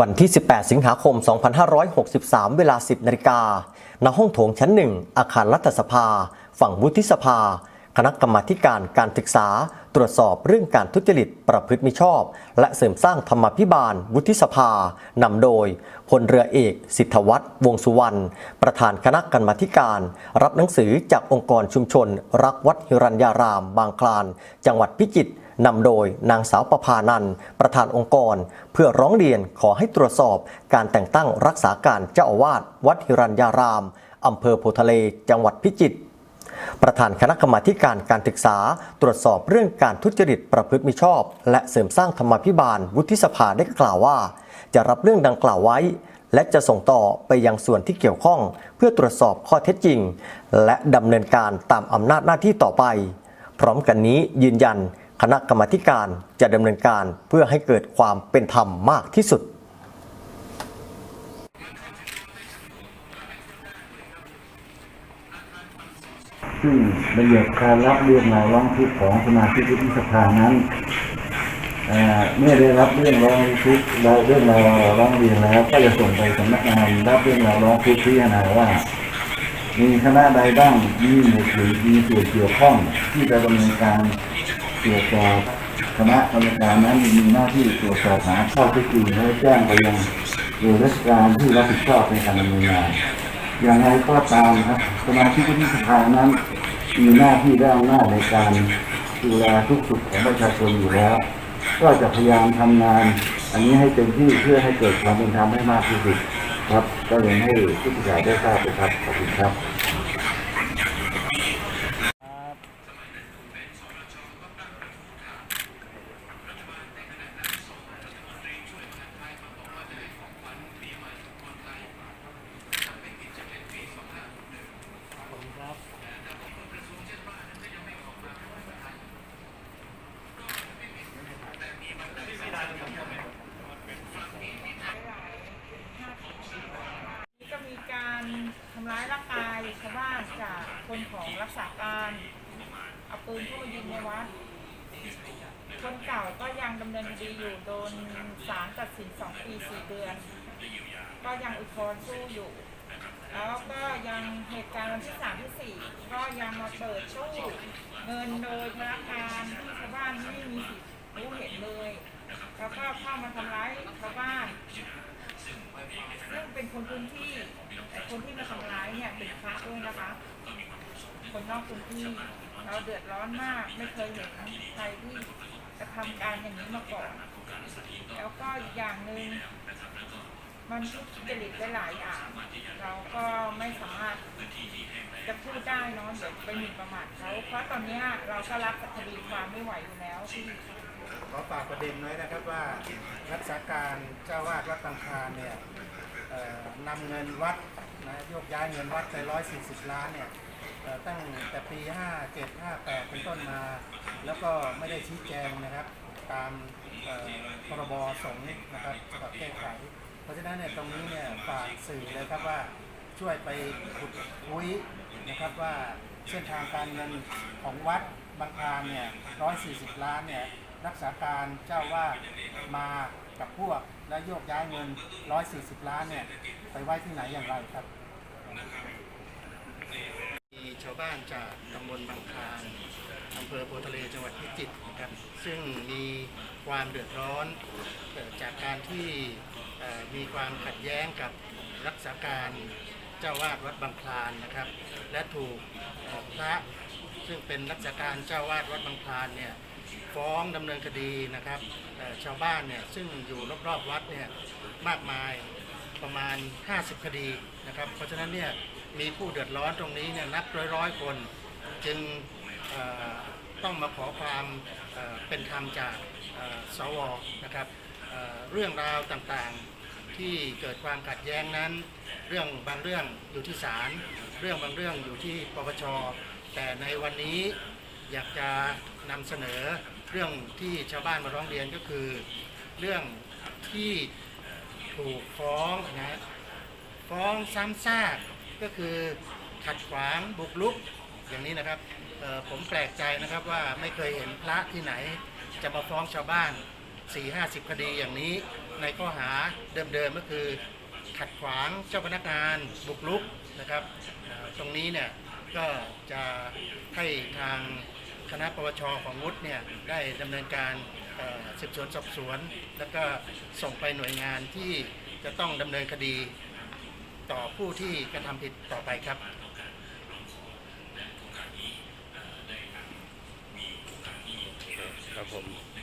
วันที่ 18 สิงหาคม 2563 เวลา 10 นาฬิกา ณ ห้องโถงชั้นหนึ่ง อาคารรัฐสภา ฝั่งวุฒิสภา คณะกรรมาการการศึกษา ตรวจสอบเรื่องการทุจริต ประพฤติมิชอบ และเสริมสร้างธรรมาภิบาล วุฒิสภา นำโดยพลเรือเอก สิทธวัฒน์ วงสุวรรณ ประธานคณะกรรมาการ รับหนังสือจากองค์กรชุมชน รักวัดหิรัญญาราม บางคลาน จังหวัดพิจิตร นำโดยนางสาวประภานันประธานองค์กร เพื่อร้องเรียนขอให้ตรวจสอบการแต่งตั้งรักษาการเจ้าอาวาสวัดหิรัญญารามอำเภอโพทะเล จังหวัดพิจิตรประธานคณะกรรมาการการศึกษา ตรวจสอบเรื่องการทุจริตประพฤติมิชอบ และเสริมสร้างธรรมาภิบาลวุฒิสภาได้กล่าวว่า จะรับเรื่องดังกล่าวไว้ และจะส่งต่อไปยังส่วนที่เกี่ยวข้อง เพื่อตรวจสอบข้อเท็จจริง และดำเนินการตามอำนาจหน้าที่ต่อไป พร้อมกันนี้ยืนยัน คณะกรรมการจะดำเนินการเพื่อให้เกิดความเป็นธรรมมากที่สุดซึ่งระเบียบการรับเรื่องราวร้องทุกข์ของสมาชิกวุฒิสภานั้นเมื่อได้รับเรื่องร้องทุกข์และเรื่องราวร้องเรียนแล้ว ก็จะส่งไปสำนักงานรับเรื่องราวร้องทุกข์พิจารณาว่า มีคณะใดบ้างที่มีส่วนมีส่วนเกี่ยวข้องที่จะดำเนินการ ตรวจสอบคณะกรรมการนั้นมีหน้าที่ตรวจสอบหาข้อเท็จจริงและแจ้งไปยังหน่วยราชการที่รับผิดชอบในการดำเนินงานอย่างไรก็ตามครับสมาชิกวุฒิสภานั้นมีหน้าที่และอำนาจในการดูแลทุกสุขของประชาชนอยู่แล้ว ก็จะพยายามทำงาน อันนี้ให้เต็มที่เพื่อให้เกิดความเป็นธรรมให้มากที่สุดครับก็เลยให้ผู้สื่อข่าวได้ทราบไปครับขอบคุณครับ ก็มีการทำร้ายร่างกายชาวบ้านจากคนของรักษาการ เอาปืนเข้ามายิงในวัด คนเก่าก็ยังดำเนินคดีอยู่โดนศาลตัดสินสองปีสี่เดือน ก็ยังอุทธรณ์สู้อยู่ แล้วก็ยังเหตุการณ์วันที่สามที่สี่ก็ยังมาเปิดตู้เงินโดยพนักงานที่ชาวบ้านไม่มีสิทธิ์รู้เห็นเลย แล้วก็เข้ามาทำร้ายชาวบ้านซึ่งเป็นคนพื้นที่แต่คนที่มาทำร้ายเนี่ยเป็นพระด้วยนะคะ คนนอกพื้นที่เราเดือดร้อนมาก ไม่เคยเห็นใครที่กระทำการอย่างนี้มาก่อน แล้วก็อีกอย่างหนึ่งมันทุจริตได้หลายอย่าง เราก็ไม่สามารถจะพูดได้เนาะเดี๋ยวไปหมิ่นประมาทเขาเพราะตอนนี้เราก็รับคดีความไม่ไหวอยู่แล้วที่ขอฝากประเด็นไว้นะครับว่ารักษาการเจ้าวาดวัดตังคารเนี่ยนำเงินวัดนะโยกย้ายเงินวัดไป140 ล้านเนี่ย ตั้งแต่ปี 57 58 เป็นต้นมา แล้วก็ไม่ได้ชี้แจงนะครับ ตามพรบสงฆ์นะครับฉบับแก้ไข เพราะฉะนั้นเนี่ยตรงนี้เนี่ยฝากสื่อเลยครับว่าช่วยไปขุดคุยนะครับว่าเส้นทางการเงินของวัดบางคลานเนี่ย140 ล้านเนี่ยรักษาการเจ้าวาดมากับพวกและโยกย้ายเงิน 140 ล้านเนี่ยไปไว้ที่ไหนอย่างไรครับ ชาวบ้านจากตำบลบางคลานอำเภอโพทะเลจังหวัดพิจิตรนะครับ ซึ่งมีความเดือดร้อนจากการที่มีความขัดแย้งกับรักษาการเจ้าวาดวัดบางคลานนะครับ และถูกพระซึ่งเป็นรักษาการเจ้าวาดวัดบางคลานเนี่ยฟ้องดำเนินคดีนะครับชาวบ้านเนี่ยซึ่งอยู่รอบๆวัดเนี่ยมากมายประมาณ 50 คดีนะครับ เพราะฉะนั้นเนี่ย มีผู้เดือดร้อนตรงนี้เนี่ยนับร้อยๆคน จึงต้องมาขอความเป็นธรรมจากสวนะครับเรื่องราวต่างๆที่เกิดความขัดแย้งนั้น เรื่องบางเรื่องอยู่ที่ศาลเรื่องบางเรื่องอยู่ที่ปปชแต่ในวันนี้อยากจะนำเสนอเรื่องที่ชาวบ้านมาร้องเรียนก็คือ เรื่องที่ถูกฟ้องนะฟ้องซ้ำซาก ก็คือขัดขวางบุกรุกอย่างนี้นะครับผมแปลกใจนะครับว่าไม่เคยเห็นพระที่ไหน จะมาฟ้องชาวบ้าน 4-50 คดีอย่างนี้ ในข้อหาเดิมๆก็คือ ขัดขวางเจ้าพนักงานบุกรุกนะครับตรงนี้เนี่ยก็จะให้ทางคณะปวชของวุฒิเนี่ยได้ดำเนินการสืบสวนสอบสวน แล้วก็ส่งไปหน่วยงานที่จะต้องดำเนินคดี ต่อผู้ที่กระทำผิดต่อไปครับครับผม